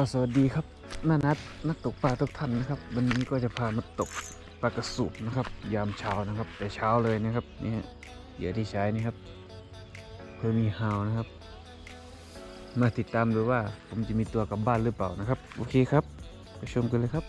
สวัสดีครับน้านัดนักตกปลาทุกท่านนะครับ วันนี้ก็จะพามาตกปลากระสูบนะครับ ยามเช้านะครับ แต่เช้าเลยนะครับนี่เหยื่อที่ใช้นี่ครับเพื่อมีฮาวนะครับ มาติดตามดูว่าผมจะมีตัวกลับบ้านหรือเปล่านะครับ โอเคครับไปชมกันเลยครับ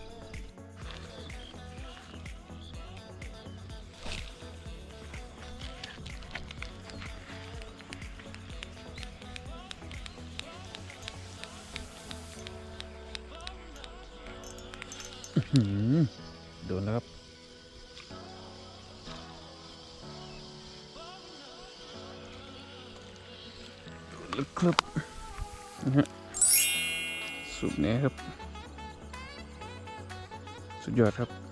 โดนแล้วครับ โดนแล้วครับนะฮะสูบแหนี้ครับ สุดยอดครับ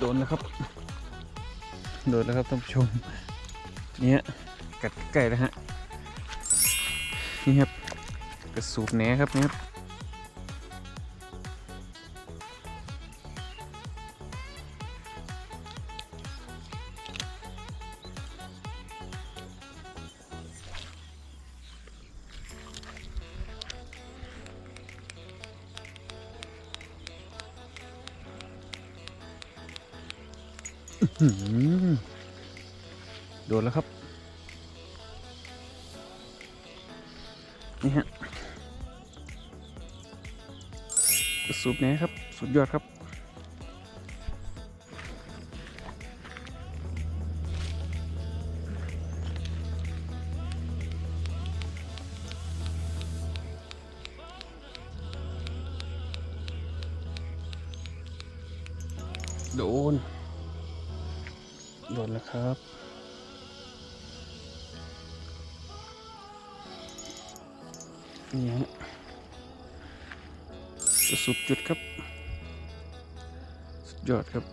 โดนแล้วครับ โดนแล้วครับท่านผู้ชม เนี่ยกัดใกล้แล้วฮะ นี่ครับ กระสูบแหนครับเนี่ยครับ โดนแล้วครับ นี่ฮะสูบแหนี้ครับ สุดยอดครับ โดน โดนแล้วครับ นี่ฮะจะสุดจุดครับ สุดยอดครับ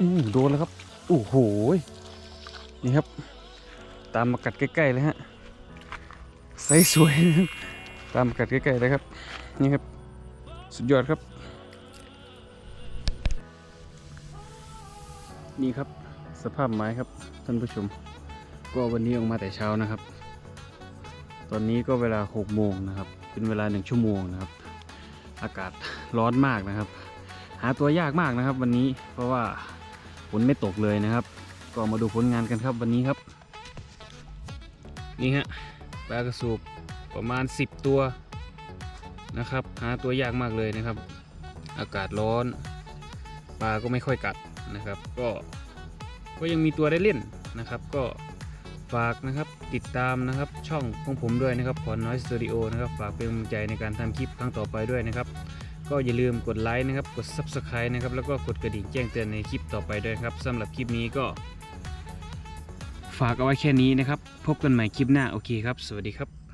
อืมโดนแล้วครับ โอ้โห นี่ครับ ตามมากัดใกล้ๆเลยฮะไซส์สวยนะครับตามมากัดใกล้ๆเลยครับ นี่ครับ สุดยอดครับ นี่ครับ สภาพไม้ครับท่านผู้ชม ก็วันนี้ออกมาแต่เช้านะครับ ตอนนี้ก็เวลา6โมงนะครับ เป็นเวลาหนึ่งชั่วโมงนะครับ อากาศร้อนมากนะครับ หาตัวยากมากนะครับ วันนี้เพราะว่า ฝนไม่ตกเลยนะครับ ก็มาดูผลงานกันครับวันนี้ครับ นี่ฮะปลากระสูบประมาณ 10 ตัวนะครับ หาตัวยากมากเลยนะครับ อากาศร้อน ปลาก็ไม่ค่อยกัดนะครับ ก็ก็ยังมีตัวได้เล่นนะครับ ก็ฝากนะครับติดตามนะครับช่องของผมด้วยนะครับพรน้อยสตูดิโอนะครับ ฝากเป็นกำลังใจในการทำคลิปครั้งต่อไปด้วยนะครับ ก็อย่าลืมกดไลค์นะครับ กด Subscribe นะครับ แล้วก็กดกระดิ่งแจ้งเตือนในคลิปต่อไปด้วยครับสำหรับคลิปนี้ก็ ฝากเอาไว้แค่นี้นะครับ พบกันใหม่คลิปหน้าโอเคครับ สวัสดีครับ